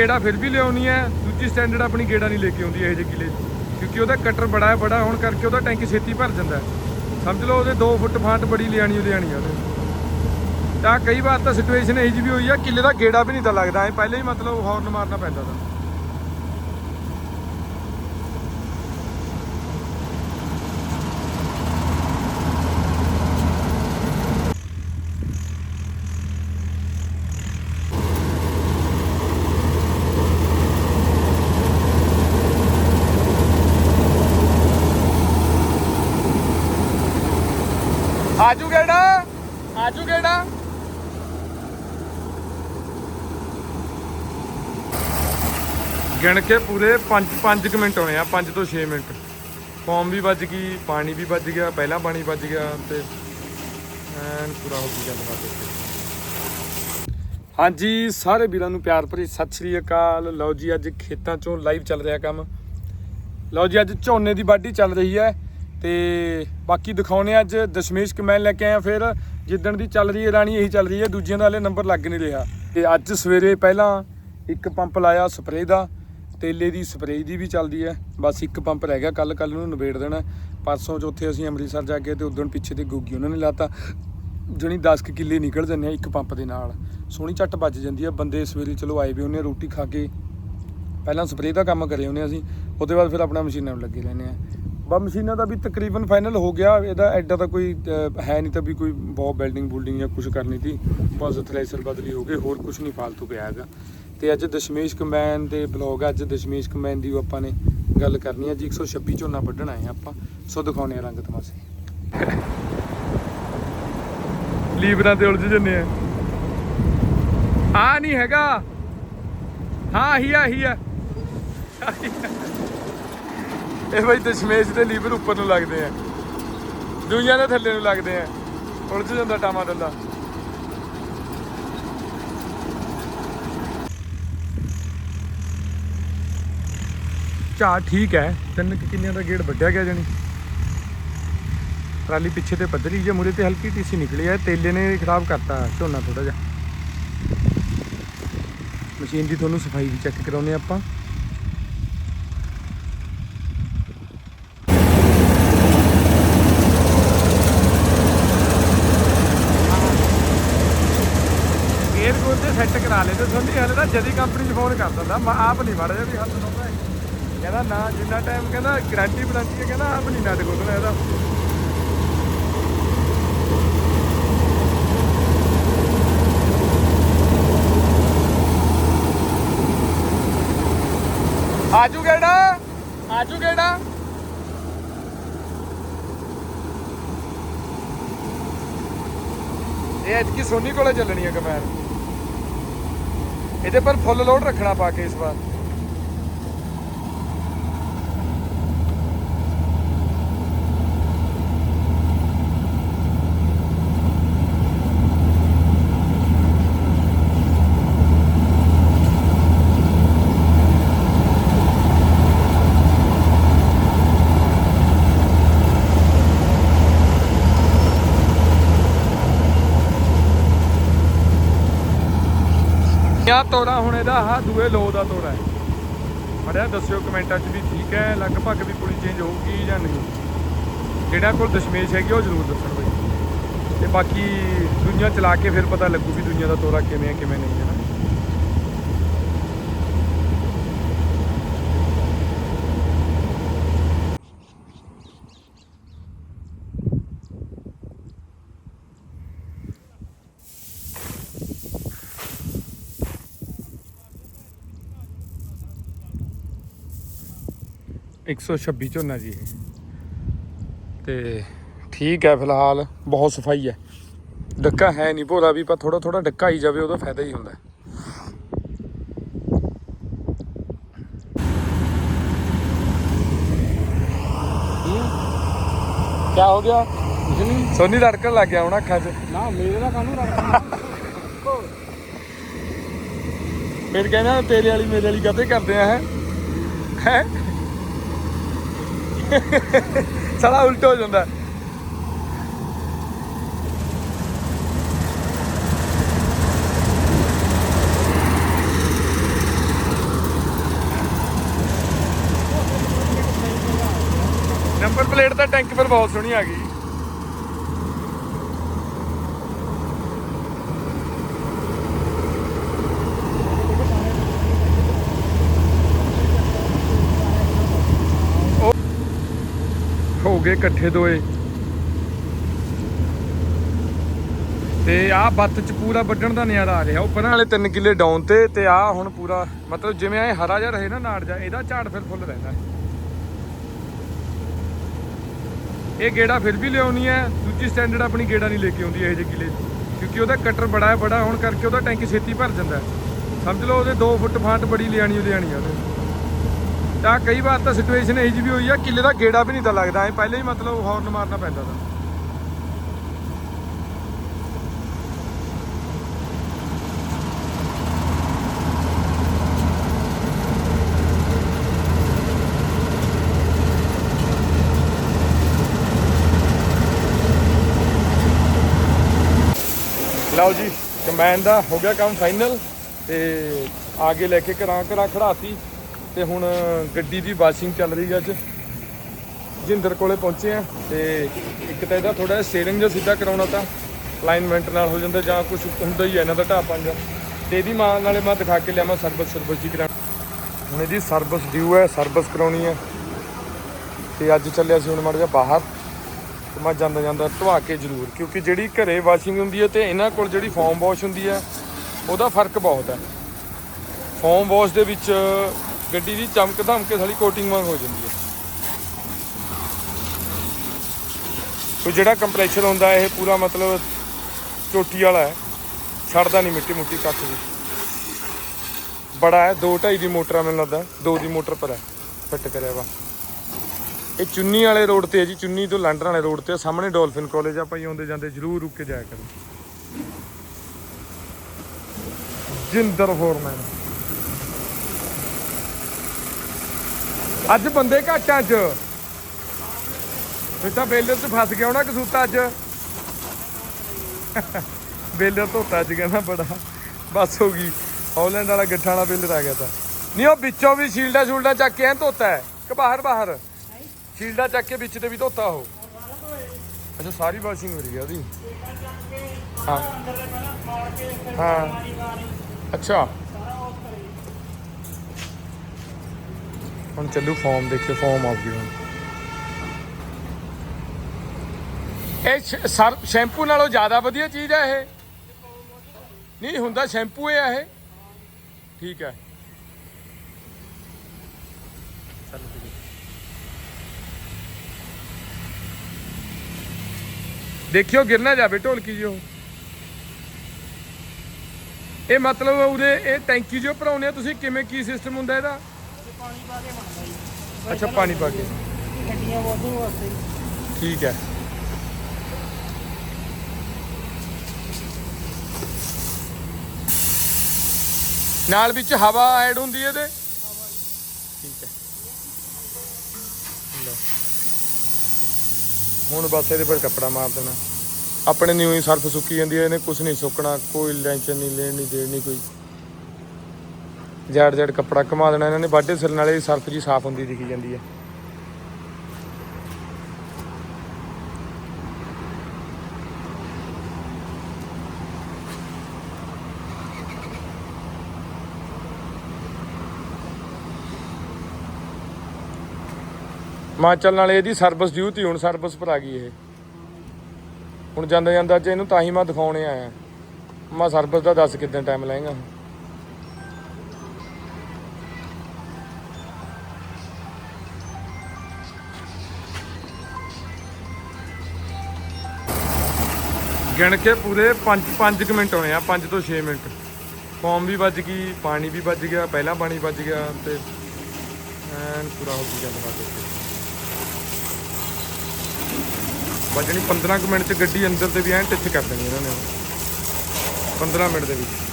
ਗੇੜਾ ਫਿਰ ਵੀ ਲਿਆਉਣੀ ਹੈ। ਦੂਜੀ ਸਟੈਂਡਰਡ ਆਪਣੀ ਗੇੜਾ ਨਹੀਂ ਲੈ ਕੇ ਆਉਂਦੀ ਇਹ ਜਿਹੇ ਕਿਲੇ ਕਿਉਂਕਿ ਉਹਦਾ ਕਟਰ ਬੜਾ ਹੈ, ਬੜਾ ਹੋਣ ਕਰਕੇ ਉਹਦਾ ਟੈਂਕੀ ਛੇਤੀ ਭਰ ਜਾਂਦਾ ਸਮਝ ਲਓ ਉਹਦੇ 2 ਫੁੱਟ ਫਾਂਟ ਬੜੀ ਲਿਆਣੀ ਓ ਲਿਆਣੀ ਆ ਉਹਨੇ ਤਾਂ ਕਈ ਵਾਰ ਤਾਂ ਸਿਚੁਏਸ਼ਨ ਇਹ ਜੀ ਵੀ ਹੋਈ ਆ, ਕਿਲੇ ਦਾ ਗੇੜਾ ਵੀ ਨਹੀਂ ਤਾਂ ਲੱਗਦਾ। ਐ ਪਹਿਲੇ ਹੀ ਮਤਲਬ ਹੌਰਨ ਮਾਰਨਾ ਪੈਂਦਾ ਤਾਂ। ਆਜੂ ਗੇੜਾ। ਆਜੂ ਗੇੜਾ। ਗਿਣ ਕੇ ਪੂਰੇ 5 5 ਮਿੰਟ ਹੋਏ ਆ 5 ਤੋਂ 6 ਮਿੰਟ। ਫੋਮ ਵੀ ਵੱਜ ਗਈ, ਪਾਣੀ ਵੀ ਵੱਜ ਗਿਆ, ਪਹਿਲਾਂ ਪਾਣੀ ਵੱਜ ਗਿਆ ਤੇ ਐਨ ਪੂਰਾ ਹੋ ਗਈ ਗੱਲਬਾਤ। ਹਾਂਜੀ, ਸਾਰੇ ਵੀਰਾਂ ਨੂੰ ਪਿਆਰ ਭਰੀ ਸਤਿ ਸ਼੍ਰੀ ਅਕਾਲ। ਲਓ ਜੀ, ਅੱਜ ਖੇਤਾਂ ਚੋਂ ਲਾਈਵ ਚੱਲ ਰਿਹਾ ਕੰਮ। ਲਓ ਜੀ, ਅੱਜ ਝੋਨੇ ਦੀ ਵਾਢੀ ਚੱਲ ਰਹੀ ਹੈ। ਤੇ ਬਾਕੀ ਦਿਖਾਉਣੇ ਅੱਜ ਦਸ਼ਮੇਸ਼ ਕਮੈਨ ਲੈ ਕੇ ਆਇਆ ਫਿਰ। ਜਿੱਦਣ ਦੀ ਚੱਲ ਰਹੀ ਹੈ ਰਾਣੀ, ਇਹੀ ਚੱਲ ਰਹੀ ਹੈ। ਦੂਜਿਆਂ ਦਾ ਹਲੇ ਨੰਬਰ ਲੱਗ ਨਹੀਂ ਰਿਹਾ। ਤੇ ਅੱਜ ਸਵੇਰੇ ਪਹਿਲਾਂ ਇੱਕ ਪੰਪ ਲਾਇਆ ਸਪਰੇਅ ਦਾ। ਤੇਲੇ ਦੀ ਸਪਰੇਅ ਦੀ ਵੀ ਚੱਲਦੀ ਹੈ। ਬਸ ਇੱਕ ਪੰਪ ਰਹਿ ਗਿਆ। ਕੱਲ ਕੱਲ ਨੂੰ ਨਿਬੇੜ ਦੇਣਾ। ਪਰਸੋਂ ਚੌਥੇ ਅਸੀਂ ਅੰਮ੍ਰਿਤਸਰ ਜਾ ਕੇ ਤੇ ਉਦੋਂ ਪਿੱਛੇ ਤੇ ਗੋਗੀ ਉਹਨਾਂ ਨੇ ਲਾਤਾ। ਜਣੀ 10 ਕੁ ਕਿੱਲੇ ਨਿਕਲ ਜਾਂਦੇ ਆ ਇੱਕ ਪੰਪ ਦੇ ਨਾਲ। ਸੋਹਣੀ ਝੱਟ ਵੱਜ ਜਾਂਦੀ ਆ। ਬੰਦੇ ਸਵੇਰੇ ਚਲੋ ਆਏ ਵੀ ਉਹਨੇ ਰੋਟੀ ਖਾ ਕੇ। ਪਹਿਲਾਂ ਸਪਰੇਅ ਦਾ ਕੰਮ ਕਰੇ ਉਹਨੇ ਅਸੀਂ। ਉਹਦੇ ਬਾਅਦ ਫਿਰ ਆਪਣਾ ਮਸ਼ੀਨਾਂ ਨੂੰ ਲੱਗੇ ਰਹਿੰਦੇ ਆ। ਬਾ ਮਸ਼ੀਨਾਂ ਦਾ ਵੀ ਤਕਰੀਬਨ ਫਾਈਨਲ ਹੋ ਗਿਆ। ਇਹਦਾ ਐਡਾ ਤਾਂ ਕੋਈ ਹੈ ਨਹੀਂ ਤਾਂ ਵੀ ਕੋਈ ਬਹੁਤ ਬਿਲਡਿੰਗ ਬੁਲਡਿੰਗ ਜਾਂ ਕੁਝ ਕਰਨੀ ਸੀ। ਬਸ ਥ੍ਰੈਸ਼ਰ ਬਦਲੀ ਹੋ ਗਈ ਹੋਰ ਕੁਝ ਨਹੀਂ ਫਾਲਤੂ ਪਿਆ ਹੈਗਾ। ਤੇ ਅੱਜ ਦਸ਼ਮੇਸ਼ ਕੰਬਾਈਨ ਦੇ ਬਲੌਗ ਅੱਜ ਦਸ਼ਮੇਸ਼ ਕੰਬਾਈਨ ਦੀ ਆਪਾਂ ਨੇ ਗੱਲ ਕਰਨੀ ਹੈ ਜੀ 126 ਝੋਨਾ ਵੱਢਣ ਆਏ ਆ ਆਪਾਂ। ਸੋ ਦਿਖਾਉਣੇ ਆ ਰੰਗ ਤਮਾਸ਼ੇ। ਲੀਵਰਾਂ ਤੇ ਉਲਝ ਜੰਨੇ ਆ। ਆ ਨਹੀਂ ਹੈਗਾ। ਹਾਂ ਹੀ ਆ ਹੀ ਆ। ਇਹ ਬਈ ਦਸ਼ਮੇਸ਼ ਦੇ ਲੀਵਰ ਉੱਪਰ ਨੂੰ ਲੱਗਦੇ ਆ। ਦੁਨੀਆ ਦੇ ਥੱਲੇ ਨੂੰ ਲੱਗਦੇ ਆ। ਉਲਝ ਜਾਂਦਾ ਟਾਮਾ ਦੰਦਾ ਝਾ ਠੀਕ ਹੈ। ਤਿੰਨ ਕੁ ਕਿੰਨਿਆਂ ਦਾ ਗੇੜ ਵੱਢਿਆ ਗਿਆ ਜਣੀ। ਟਰਾਲੀ ਪਿੱਛੇ ਤੇ ਪੱਧਰੀ ਜੇ ਮੂਰੇ ਤੇ ਹਲਕੀ ਟੀਸੀ ਨਿਕਲੀ ਹੈ ਤੇਲੇ ਨੇ ਖਰਾਬ ਕਰਤਾ ਝੋਨਾ ਥੋੜਾ ਜਿਹਾ। ਮਸ਼ੀਨ ਦੀ ਤੁਹਾਨੂੰ ਸਫ਼ਾਈ ਵੀ ਚੈੱਕ ਕਰਾਉਨੇ ਆਪਾਂ ਗੇਅਰ ਕੋਲ ਤੇ ਸੈੱਟ ਕਰਾ ਲੈ ਤੇ ਸੋਨੀ ਹਲੇ ਤਾਂ ਜਦੀ ਕੰਪਨੀ 'ਚ ਫੋਨ ਕਰ ਦਿੰਦਾ। ਮੈਂ ਆਪ ਨਹੀਂ ਵੜ ਜਾ ਵੀ ਹੱਥ ਲਾਉਂਦਾ ਕਹਿੰਦਾ, ਨਾ, ਜਿੰਨਾ ਟਾਈਮ ਕਹਿੰਦਾ ਗਾਰੰਟੀ ਵਾਰੰਟੀ ਹੈ, ਕਹਿੰਦਾ, ਆਪ ਨਹੀਂ ਨਟ ਖੋਲਣਾ ਇਹਦਾ। ਆਜੂ ਗੇੜਾ ਆਜੂ ਗੇੜਾ ਇਹ ਅੱਜ ਕੀ ਸੋਨੀ ਕੋਲੇ ਚੱਲਣੀ ਹੈ ਕਮੈਨ ਇਹਦੇ ਪਰ ਫੁੱਲ ਲੋਡ ਰੱਖਣਾ ਪਾ ਕੇ ਇਸ ਵਾਰ। ਆ ਤੋਰਾ ਹੁਣ ਇਹਦਾ? ਆਹ ਦੂਏ ਲੋ ਦਾ ਤੋੜਾ ਹੈ। ਮੜਿਆ ਦੱਸਿਓ ਕਮੈਂਟਾਂ 'ਚ ਵੀ ਠੀਕ ਹੈ, ਲਗਭਗ ਵੀ ਪੁਲੀ ਚੇਂਜ ਹੋਊਗੀ ਜਾਂ ਨਹੀਂ। ਜਿਹੜਾ ਕੋਲ ਦਸ਼ਮੇਸ਼ ਹੈਗੀ ਉਹ ਜ਼ਰੂਰ ਦੱਸਣ ਬਈ। ਤੇ ਬਾਕੀ ਦੁਨੀਆ ਚਲਾ ਕੇ ਫਿਰ ਪਤਾ ਲੱਗੂ ਵੀ ਦੁਨੀਆ ਦਾ ਤੋਰਾ ਕਿਵੇਂ ਹੈ ਕਿਵੇਂ ਨਹੀਂ ਹੈ ਨਾ ਇੱਕ ਸੌ ਛੱਬੀ ਝੋਨਾ ਜੀ ਇਹ। ਤੇ ਠੀਕ ਹੈ ਫਿਲਹਾਲ ਬਹੁਤ ਸਫ਼ਾਈ ਹੈ। ਡੱਕਾ ਹੈ ਨਹੀਂ ਭੋਰਾ ਵੀ ਪਰ ਥੋੜਾ ਥੋੜਾ ਡੱਕਾ ਹੀ ਜਾਵੇ ਉਹਦਾ ਫਾਇਦਾ ਹੀ ਹੁੰਦਾ। ਕਿਆ ਹੋ ਗਿਆ? ਸੋਨੀ ਧੜਕਣ ਲੱਗ ਗਿਆ ਹੁਣ ਅੱਖਾਂ 'ਚ। ਨਾ ਮੇਰੇ ਦਾ ਕਾਹਨੂੰ ਰੱਖਣਾ ਫਿਰ ਕਹਿੰਦਾ ਤੇਰੇ ਵਾਲੀ ਮੇਰੇ ਵਾਲੀ ਕਦੇ ਕਰਦੇ ਆ ਹੈ? ਹੈ? ਸਾਲਾ ਉਲਟ ਹੋ ਜਾਂਦਾ। ਨੰਬਰ ਪਲੇਟ ਤਾਂ ਟੈਂਕ ਪਰ ਬਹੁਤ ਸੋਹਣੀ ਆ ਗਈ। ਗਏ ਇਕੱਠੇ ਦੋਏ। ਤੇ ਆਹ ਬੱਤ ਚ ਪੂਰਾ ਵੱਢਣ ਦਾ ਨਜ਼ਾਰਾ ਆ ਰਿਹਾ। ਉੱਪਰ ਵਾਲੇ 3 ਕਿੱਲੇ ਡਾਊਨ ਤੇ ਤੇ ਆਹ ਹੁਣ ਪੂਰਾ, ਮਤਲਬ ਜਿਵੇਂ ਇਹ ਹਰਾ ਜਿਹਾ ਰਹੇ ਨਾ ਨਾੜ ਜਾ ਇਹਦਾ ਝਾੜ ਫਿਰ ਫੁੱਲ ਰਹਿੰਦਾ। ਇਹ ਗੇੜਾ ਫਿਰ ਵੀ ਲਿਆਉਣੀ ਹੈ, ਦੂਜੀ ਸਟੈਂਡਰਡ ਆਪਣੀ ਗੇੜਾ ਨਹੀਂ ਲੈ ਕੇ ਆਉਂਦੀ ਇਹ ਜਿਹੇ ਕਿਲੇ ਕਿਉਂਕਿ ਉਹਦਾ ਕਟਰ ਬੜਾ ਹੈ, ਬੜਾ ਹੋਣ ਕਰਕੇ ਉਹਦਾ ਟੈਂਕੀ ਛੇਤੀ ਭਰ ਜਾਂਦਾ ਸਮਝ ਲਓ ਉਹਦੇ 2 ਫੁੱਟ ਫਾਂਟ ਬੜੀ ਲਿਆਣੀ ਲਿਆਣੀ ਆ ਉਹਨੇ। ਤਾਂ ਕਈ ਵਾਰ ਤਾਂ ਸਿਚੁਏਸ਼ਨ ਇਹ ਜਿਹੀ ਵੀ ਹੋਈ ਆ, ਕਿੱਲੇ ਦਾ ਗੇੜਾ ਵੀ ਨਹੀਂ ਤਾਂ ਲੱਗਦਾ। ਐ ਪਹਿਲੇ ਹੀ ਮਤਲਬ ਹੌਰਨ ਮਾਰਨਾ ਪੈਂਦਾ ਤਾਂ। ਲਓ ਜੀ ਕਮੈਨ ਦਾ ਹੋ ਗਿਆ ਕੰਮ ਫਾਈਨਲ ਤੇ ਆਗੇ ਲੈ ਕੇ ਘਰਾਂ ਘਰਾਂ ਖੜਾਤੀ ਤੇ ਹੁਣ ਗੱਡੀ ਦੀ ਵਾਸ਼ਿੰਗ ਚੱਲ ਰਹੀ ਹੈ ਅੱਜ। ਜਿੰਦਰ ਕੋਲੇ ਪਹੁੰਚੇ ਆ ਤੇ ਇੱਕ ਤਾਂ ਇਹਦਾ ਥੋੜਾ ਸਟੀਅਰਿੰਗ ਜਿਹਾ ਸਿੱਧਾ ਕਰਾਉਣਾ ਤਾਂ ਅਲਾਈਨਮੈਂਟ ਨਾਲ ਹੋ ਜਾਂਦਾ ਜਾਂ ਕੁਝ ਹੁੰਦਾ ਹੀ ਹੈ ਇਹਨਾਂ ਦਾ ਢਾਪਾਂ ਜਿਹਾ ਤੇ ਇਹਦੀ ਮਾਂ ਨਾਲੇ ਮੈਂ ਦਿਖਾ ਕੇ ਲਿਆਵਾਂ ਸਰਵਿਸ ਸਰਵਿਸ ਜੀ ਕਰਾ ਹੁਣ ਇਹਦੀ ਸਰਵਿਸ ਡਿਊ ਹੈ ਸਰਵਿਸ ਕਰਾਉਣੀ ਹੈ। ਤੇ ਅੱਜ ਚੱਲਿਆ ਸੀ ਹੁਣ ਮੜ ਜਾ ਬਾਹਰ। ਤੇ ਮੈਂ ਜਾਂਦਾ ਜਾਂਦਾ ਧਵਾ ਕੇ ਜ਼ਰੂਰ, ਕਿਉਂਕਿ ਜਿਹੜੀ ਘਰੇ ਵਾਸ਼ਿੰਗ ਹੁੰਦੀ ਹੈ ਤੇ ਇਹਨਾਂ ਕੋਲ ਜਿਹੜੀ ਫੋਮ ਵਾਸ਼ ਹੁੰਦੀ ਹੈ, ਉਹਦਾ ਫ਼ਰਕ ਬਹੁਤ ਹੈ। ਫੋਮ ਵਾਸ਼ ਦੇ ਵਿੱਚ ਗੱਡੀ ਦੀ ਚਮਕ ਧਮਕੇ ਸਾਲੀ ਕੋਟਿੰਗ ਵਾਂਗ ਹੋ ਜਾਂਦੀ ਹੈ। ਤੇ ਜਿਹੜਾ ਕੰਪਰੈਸ਼ਰ ਹੁੰਦਾ ਇਹ ਪੂਰਾ ਮਤਲਬ ਚੋਟੀ ਵਾਲਾ ਹੈ। ਛੱਡਦਾ ਨਹੀਂ ਮਿੱਟੀ ਮੁੱਟੀ ਕੱਖ ਵੀ। ਬੜਾ ਹੈ 2.5 ਦੀ ਮੋਟਰ ਆ ਮੈਨੂੰ ਲੱਗਦਾ 2 ਦੀ ਮੋਟਰ ਪਰ ਹੈ ਫਿੱਟ ਕਰਿਆ ਵਾ। ਇਹ ਚੁੰਨੀ ਵਾਲੇ ਰੋਡ ਤੇ ਹੈ ਜੀ ਚੁੰਨੀ ਤੋਂ ਲੰਡਨ ਵਾਲੇ ਰੋਡ ਤੇ ਆ, ਸਾਹਮਣੇ ਡੋਲਫਿਨ ਕਾਲਜ ਆ ਭਾਈ ਆਉਂਦੇ ਜਾਂਦੇ ਜਰੂਰ ਰੁਕ ਕੇ ਜਾਇਆ ਕਰੋ। ਜਿੰਦਰ ਫੋਰਮੈਨ ਅੱਜ ਬੰਦੇ ਘੱਟ ਆ ਫਿਰ ਤਾਂ ਬੇਲਰ ਚ ਫਸ ਗਿਆ ਹੋਣਾ ਕਸੂਤਾ ਅੱਜ। ਬੇਲਰ ਧੋਤਾ ਅੱਜ ਕਹਿੰਦਾ ਬੜਾ। ਬਸ ਹੋ ਗਈ। ਹਾਲੈਂਡ ਵਾਲਾ ਗੱਠਾਂ ਵਾਲਾ ਬੇਲਰ ਆ ਗਿਆ ਤਾਂ। ਨਹੀਂ, ਉਹ ਵਿੱਚੋਂ ਵੀ ਸ਼ੀਲਡਾ ਸ਼ੂਲਡਾ ਚੱਕ ਕੇ ਐਂ ਧੋਤਾ ਹੈ। ਕਿ ਬਾਹਰ ਬਾਹਰ। ਸ਼ੀਲਡਾ ਚੱਕ ਕੇ ਵਿੱਚ ਤੇ ਵੀ ਧੋਤਾ ਉਹ। ਅੱਛਾ, ਸਾਰੀ ਵਾਸ਼ਿੰਗ ਹੋ ਰਹੀ ਹੈ ਉਹਦੀ। ਹਾਂ। ਹਾਂ। ਅੱਛਾ। ਹੁਣ ਚੱਲੂ ਫਾਰਮ ਦੇਖਿਓ ਫਾਰਮ ਆ ਗਈ ਹੁਣ ਇਹ ਸਰ, ਸ਼ੈਂਪੂ ਨਾਲੋਂ ਜ਼ਿਆਦਾ ਵਧੀਆ ਚੀਜ਼ ਹੈ ਇਹ। ਨਹੀਂ, ਹੁੰਦਾ ਸ਼ੈਂਪੂ ਇਹ ਇਹ। ਠੀਕ ਹੈ। ਦੇਖਿਓ, ਗਿਰ ਨਾ ਜਾਵੇ, ਢੋਲਕੀ ਜੀ ਉਹ। ਇਹ ਮਤਲਬ ਉਹਦੇ, ਇਹ ਟੈਂਕੀ ਜੋ ਭਰਾਉਨੇ ਆ। ਤੁਸੀਂ ਕਿਵੇਂ, ਕੀ ਸਿਸਟਮ ਹੁੰਦਾ ਇਹਦਾ? ਪਾਣੀ ਪਾ ਕੇ ਬਣਦਾ ਜੀ। ਅੱਛਾ ਪਾਣੀ ਪਾ ਕੇ। ਗੱਡੀਆਂ ਵਾਧੂ ਵਾਸਤੇ ਠੀਕ ਹੈ। ਨਾਲ ਵਿੱਚ ਹਵਾ ਐਡ ਹੁੰਦੀ ਹੈ ਇਹਦੇ? ਠੀਕ ਹੈ। ਲਓ। ਹੁਣ ਬਸ ਇਹਦੇ ਪਰ ਕੱਪੜਾ ਮਾਰ ਦੇਣਾ। ਆਪਣੇ ਨਿਊ ਹੀ ਸਰਫ ਸੁੱਕੀ ਜਾਂਦੀ ਹੈ ਇਹਨੇ ਕੁਝ ਨਹੀਂ ਸੁੱਕਣਾ ਕੋਈ ਟੈਨਸ਼ਨ ਨਹੀਂ ਲੈਣੀ ਦੇਣੀ ਕੋਈ। ਜੜ ਜੜ ਕੱਪੜਾ ਘੁਮਾ ਦੇਣਾ ਇਹਨਾਂ ਨੇ। ਵਾਢੇ ਸਿਰ ਨਾਲੇ ਸਰਫ ਜੀ ਸਾਫ਼ ਹੁੰਦੀ ਦਿਖੀ ਜਾਂਦੀ ਹੈ। ਹਿਮਾਚਲ ਨਾਲ ਇਹਦੀ ਸਰਵਿਸ ਡਿਊ ਤੀ ਹੁਣ ਸਰਵਿਸ ਪਰ ਆ ਗਈ ਇਹ। ਹੁਣ ਜਾਂਦਾ ਜਾਂਦਾ ਅੱਜ ਇਹਨੂੰ ਤਾਂ ਹੀ ਮੈਂ ਦਿਖਾਉਣੇ ਆਇਆ। ਮੈਂ ਸਰਵਿਸ ਦਾ ਦੱਸ ਕਿੰਨਾ ਟਾਈਮ ਲਾਏਗਾ। ਗਿਣ ਕੇ ਪੂਰੇ 5 5 ਮਿੰਟ ਹੋਏ ਆ 5 ਤੋਂ 6 ਮਿੰਟ। ਫੋਮ ਵੀ ਵੱਜ ਗਈ, ਪਾਣੀ ਵੀ ਵੱਜ ਗਿਆ, ਪਹਿਲਾਂ ਪਾਣੀ ਵੱਜ ਗਿਆ ਤੇ ਐਨ ਪੂਰਾ ਹੋ ਗਿਆ ਗੱਲਬਾਤ ਉੱਥੇ ਵੱਜਣੀ 15 ਕੁ ਮਿੰਟ ਚ ਗੱਡੀ ਅੰਦਰ ਤੇ ਵੀ ਐਨ ਟਿੱਚ ਕਰ ਦੇਣੀ ਇਹਨਾਂ ਨੇ। 15 ਮਿੰਟ ਦੇ ਵਿੱਚ।